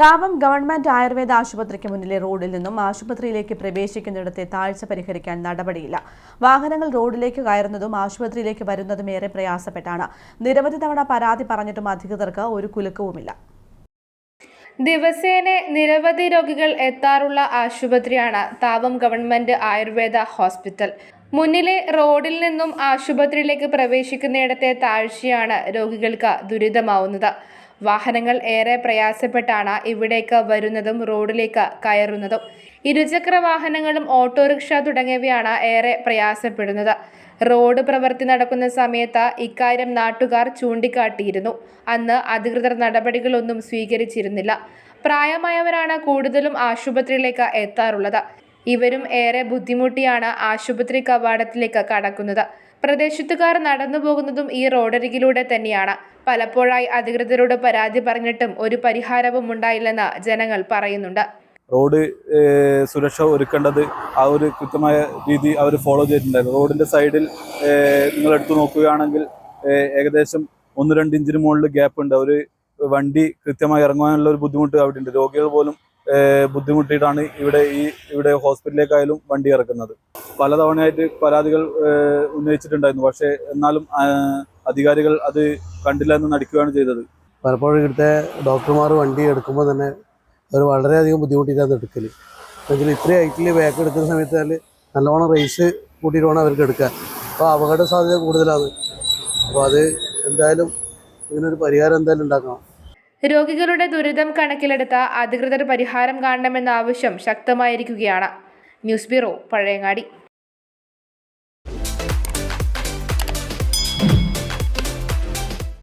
താപം ഗവൺമെന്റ് ആയുർവേദ ആശുപത്രിക്ക് മുന്നിലെ റോഡിൽ നിന്നും ആശുപത്രിയിലേക്ക് പ്രവേശിക്കുന്നിടത്തെ താഴ്ച പരിഹരിക്കാൻ നടപടിയില്ല. വാഹനങ്ങൾ റോഡിലേക്ക് കയറുന്നതും ആശുപത്രിയിലേക്ക് വരുന്നതും ഏറെ പ്രയാസപ്പെട്ടാണ്. നിരവധി തവണ പരാതി പറഞ്ഞിട്ടും അധികൃതർക്ക് ഒരു കുലുക്കവുമില്ല. ദിവസേന നിരവധി രോഗികൾ എത്താറുള്ള ആശുപത്രിയാണ് താപം ഗവൺമെന്റ് ആയുർവേദ ഹോസ്പിറ്റൽ. മുന്നിലെ റോഡിൽ നിന്നും ആശുപത്രിയിലേക്ക് പ്രവേശിക്കുന്നിടത്തെ താഴ്ചയാണ് രോഗികൾക്ക് ദുരിതമാവുന്നത്. വാഹനങ്ങൾ ഏറെ പ്രയാസപ്പെട്ടാണ് ഇവിടേക്ക് വരുന്നതും റോഡിലേക്ക് കയറുന്നതും. ഇരുചക്ര വാഹനങ്ങളും ഓട്ടോറിക്ഷ തുടങ്ങിയവയാണ് ഏറെ പ്രയാസപ്പെടുന്നത്. റോഡ് പ്രവൃത്തി നടക്കുന്ന സമയത്ത് ഇക്കാര്യം നാട്ടുകാർ ചൂണ്ടിക്കാട്ടിയിരുന്നു. അന്ന് അധികൃതർ നടപടികളൊന്നും സ്വീകരിച്ചിരുന്നില്ല. പ്രായമായവരാണ് കൂടുതലും ആശുപത്രിയിലേക്ക് എത്താറുള്ളത്. ഇവരും ഏറെ ബുദ്ധിമുട്ടിയാണ് ആശുപത്രി കവാടത്തിലേക്ക് കടക്കുന്നത്. പ്രദേശത്തുകാർ നടന്നു പോകുന്നതും ഈ റോഡരികിലൂടെ തന്നെയാണ്. പലപ്പോഴായി അധികൃതരോട് പരാതി പറഞ്ഞിട്ടും ഒരു പരിഹാരവും ഉണ്ടായില്ലെന്ന് ജനങ്ങൾ പറയുന്നുണ്ട്. റോഡ് സുരക്ഷ ഒരുക്കേണ്ടത് ആ ഒരു കൃത്യമായ രീതി അവർ ഫോളോ ചെയ്തിട്ടുണ്ടായിരുന്നു. റോഡിന്റെ സൈഡിൽ നിങ്ങൾ എടുത്തു നോക്കുകയാണെങ്കിൽ ഏകദേശം ഒന്ന് രണ്ട് ഇഞ്ചിന് മുകളിൽ ഗ്യാപ്പ് ഉണ്ട്. ഒരു വണ്ടി കൃത്യമായി ഇറങ്ങാനുള്ള ഒരു ബുദ്ധിമുട്ട് അവിടെ ഉണ്ട് രോഗികൾ പോലും ബുദ്ധിമുട്ടിയിട്ടാണ് ഇവിടെ ഈ ഇവിടെ ഹോസ്പിറ്റലിലേക്കായാലും വണ്ടി ഇറക്കുന്നത്. പലതവണയായിട്ട് പരാതികൾ ഉന്നയിച്ചിട്ടുണ്ടായിരുന്നു. പക്ഷേ എന്നാലും അധികാരികൾ അത് കണ്ടില്ല എന്ന് നടിക്കുകയാണ് ചെയ്തത്. പലപ്പോഴും ഇവിടുത്തെ ഡോക്ടർമാർ വണ്ടി എടുക്കുമ്പോൾ തന്നെ അവർ വളരെയധികം ബുദ്ധിമുട്ടിയിട്ടാണ് എടുക്കൽ എങ്കിൽ ഇത്രയും ഹൈറ്റിൽ ബാക്ക് എടുക്കുന്ന സമയത്ത് അതിൽ നല്ലോണം റേസ് കൂട്ടിയിട്ട് വേണം അവർക്ക് എടുക്കാൻ. അപ്പോൾ അപകട സാധ്യത കൂടുതലാണ്. അപ്പോൾ അത് എന്തായാലും ഇതിനൊരു പരിഹാരം എന്തായാലും ഉണ്ടാക്കണം. രോഗികളുടെ ദുരിതം കണക്കിലെടുത്ത അധികൃതർ പരിഹാരം കാണണമെന്ന ആവശ്യം ശക്തമായിരിക്കുകയാണ്. News bureau Pazhayangadi.